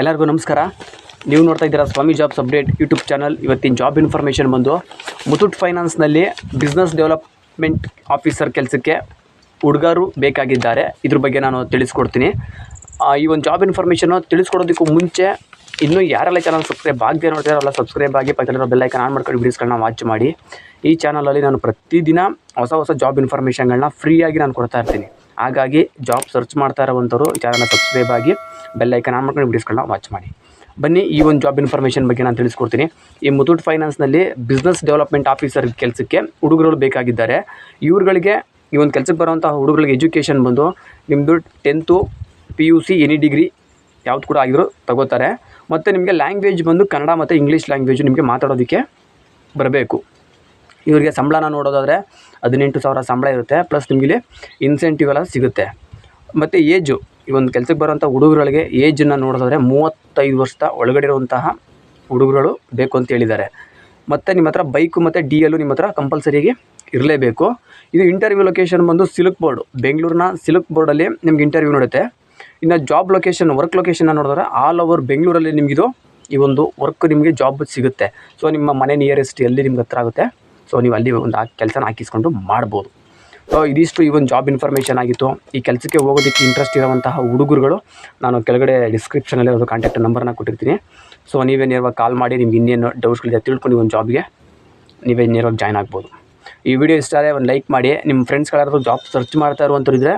ಎಲ್ಲರಿಗೂ ನಮಸ್ಕಾರ. ನೀವು ನೋಡ್ತಾ ಇದ್ದೀರಾ Swamy jobs update YouTube channel. ಇವತ್ತಿನ ಜಾಬ್ ಇನ್ಫಾರ್ಮೇಷನ್ ಬಂದು ಮುಥೂಟ್ ಫೈನಾನ್ಸ್ನಲ್ಲಿ ಬಿಸ್ನೆಸ್ ಡೆವಲಪ್ಮೆಂಟ್ ಆಫೀಸರ್ ಕೆಲಸಕ್ಕೆ ಹುಡುಗರು ಬೇಕಾಗಿದ್ದಾರೆ. ಇದ್ರ ಬಗ್ಗೆ ನಾನು ತಿಳಿಸ್ಕೊಡ್ತೀನಿ. ಈ ಒಂದು ಜಾಬ್ ಇನ್ಫಾರ್ಮೇಷನ್ನು ತಿಳಿಸ್ಕೊಡೋದಕ್ಕೂ ಮುಂಚೆ ಇನ್ನೂ ಯಾರೆಲ್ಲ ಚಾನಲ್ ಸಬ್ಸ್ಕ್ರೈಬ್ ಆಗದೆ ನೋಡ್ತಾರಲ್ಲ ಸಬ್ಸ್ಕ್ರೈಬ್ ಆಗಿ ಪಕ್ಕದಲ್ಲಿರೋ ಬೆಲ್ಲೈಕನ್ ಆನ್ ಮಾಡ್ಕೊಂಡು ವೀಡಿಯೋಸ್ಗಳನ್ನ ವಾಚ್ ಮಾಡಿ. ಈ ಚಾನಲಲ್ಲಿ ನಾನು ಪ್ರತಿದಿನ ಹೊಸ ಹೊಸ ಜಾಬ್ ಇನ್ಫಾರ್ಮೇಷನ್ಗಳನ್ನ ಫ್ರೀಯಾಗಿ ನಾನು ಕೊಡ್ತಾ ಇರ್ತೀನಿ. ಹಾಗಾಗಿ ಜಾಬ್ ಸರ್ಚ್ ಮಾಡ್ತಾ ಇರೋವಂಥವ್ರು ಚಾನಲ್ನ ಸಬ್ಸ್ಕ್ರೈಬ್ ಆಗಿ ಬೆಲ್ಲೈಕನ್ ಆನ್ ಮಾಡ್ಕೊಂಡು ವೀಡಿಯೋಸ್ಗಳನ್ನ ವಾಚ್ ಮಾಡಿ. ಬನ್ನಿ ಈ ಒಂದು ಜಾಬ್ ಇನ್ಫಾರ್ಮೇಷನ್ ಬಗ್ಗೆ ನಾನು ತಿಳಿಸ್ಕೊಡ್ತೀನಿ. ಈ ಮುತೂಟ್ ಫೈನಾನ್ಸ್ನಲ್ಲಿ ಬಿಸ್ನೆಸ್ ಡೆವಲಪ್ಮೆಂಟ್ ಆಫೀಸರ್ ಕೆಲಸಕ್ಕೆ ಹುಡುಗರು ಬೇಕಾಗಿದ್ದಾರೆ. ಇವ್ರುಗಳಿಗೆ ಈ ಒಂದು ಕೆಲಸಕ್ಕೆ ಬರುವಂಥ ಹುಡುಗರಿಗೆ ಎಜುಕೇಷನ್ ಬಂದು ನಿಮ್ಮದು tenth P U C any degree ಯಾವ್ದು ಕೂಡ ಆಗಿದ್ರು ತಗೋತಾರೆ. ಮತ್ತು ನಿಮಗೆ ಲ್ಯಾಂಗ್ವೇಜ್ ಬಂದು ಕನ್ನಡ ಮತ್ತು ಇಂಗ್ಲೀಷ್ ಲ್ಯಾಂಗ್ವೇಜು ನಿಮಗೆ ಮಾತಾಡೋದಕ್ಕೆ ಬರಬೇಕು. ಇವರಿಗೆ ಸಂಬಳನ ನೋಡೋದಾದರೆ ಹದಿನೆಂಟು ಸಾವಿರ ಸಂಬಳ ಇರುತ್ತೆ ಪ್ಲಸ್ ನಿಮಗೆ ಇನ್ಸೆಂಟಿವ್ ಎಲ್ಲ ಸಿಗುತ್ತೆ. ಮತ್ತು ಏಜು ಈ ಒಂದು ಕೆಲಸಕ್ಕೆ ಬರೋಂಥ ಹುಡುಗರುಗಳಿಗೆ ಏಜನ್ನು ನೋಡೋದಾದರೆ ಮೂವತ್ತೈದು ವರ್ಷದ ಒಳಗಡೆ ಇರುವಂತಹ ಹುಡುಗರುಗಳು ಬೇಕು ಅಂತ ಹೇಳಿದ್ದಾರೆ. ಮತ್ತು ನಿಮ್ಮ ಹತ್ರ ಬೈಕು ಮತ್ತು ಡಿ ಎಲ್ಲು ನಿಮ್ಮ ಹತ್ರ ಕಂಪಲ್ಸರಿಗೆ ಇರಲೇಬೇಕು. ಇದು ಇಂಟರ್ವ್ಯೂ ಲೊಕೇಶನ್ ಬಂದು ಸಿಲ್ಕ್ ಬೋರ್ಡು ಬೆಂಗಳೂರಿನ ಸಿಲ್ಕ್ ಬೋರ್ಡಲ್ಲಿ ನಿಮ್ಗೆ ಇಂಟರ್ವ್ಯೂ ನಡೆಯುತ್ತೆ. ಇನ್ನು ಜಾಬ್ ಲೊಕೇಶನ್ ವರ್ಕ್ ಲೊಕೇಶನ್ನ ನೋಡಿದ್ರೆ ಆಲ್ ಓವರ್ ಬೆಂಗಳೂರಲ್ಲಿ ನಿಮಗಿದು ಈ ಒಂದು ವರ್ಕ್ ನಿಮಗೆ ಜಾಬ್ ಸಿಗುತ್ತೆ. ಸೊ ನಿಮ್ಮ ಮನೆ ನಿಯರೆಸ್ಟ್ ಎಲ್ಲಿ ನಿಮ್ಗೆ ಹತ್ರ ಆಗುತ್ತೆ. ಸೊ ನೀವು ಅಲ್ಲಿ ಒಂದು ಕೆಲಸನ ಹಾಕಿಸ್ಕೊಂಡು ಮಾಡ್ಬೋದು. ಇದಿಷ್ಟು ಈ ಒಂದು ಜಾಬ್ ಇನ್ಫಾರ್ಮೇಷನ್ ಆಗಿತ್ತು. ಈ ಕೆಲಸಕ್ಕೆ ಹೋಗೋದಕ್ಕೆ ಇಂಟ್ರೆಸ್ಟ್ ಇರುವಂತಹ ಹುಡುಗರುಗಳು, ನಾನು ಕೆಳಗಡೆ ಡಿಸ್ಕ್ರಿಪ್ಷನಲ್ಲಿ ಒಂದು ಕಾಂಟ್ಯಾಕ್ಟ್ ನಂಬರ್ನ ಕೊಟ್ಟಿರ್ತೀನಿ. ಸೊ ನೀವೇ ನೇರವಾಗಿ ಕಾಲ್ ಮಾಡಿ, ನಿಮ್ಗೆ ಇನ್ನೇನು ಡೌಟ್ಸ್ಗಳಿದೆ ತಿಳ್ಕೊಂಡು ಒಂದು ಜಾಬ್ಗೆ ನೀವೇ ನೇರವಾಗಿ ಜಾಯ್ನ್ ಆಗ್ಬೋದು. ಈ ವಿಡಿಯೋ ಇಷ್ಟ ಆದರೆ ಒಂದು ಲೈಕ್ ಮಾಡಿ ನಿಮ್ಮ ಫ್ರೆಂಡ್ಸ್ಗಳಾದ್ರು ಜಾಬ್ ಸರ್ಚ್ ಮಾಡ್ತಾ ಇರುವಂಥವ್ರು ಇದ್ದರೆ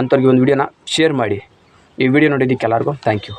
ಅಂಥವ್ರಿಗೆ ಒಂದು ವಿಡಿಯೋನ ಶೇರ್ ಮಾಡಿ. ಈ ವಿಡಿಯೋ ನೋಡಿದ್ದಕ್ಕೆ ಎಲ್ಲರಿಗೂ ಥ್ಯಾಂಕ್ ಯು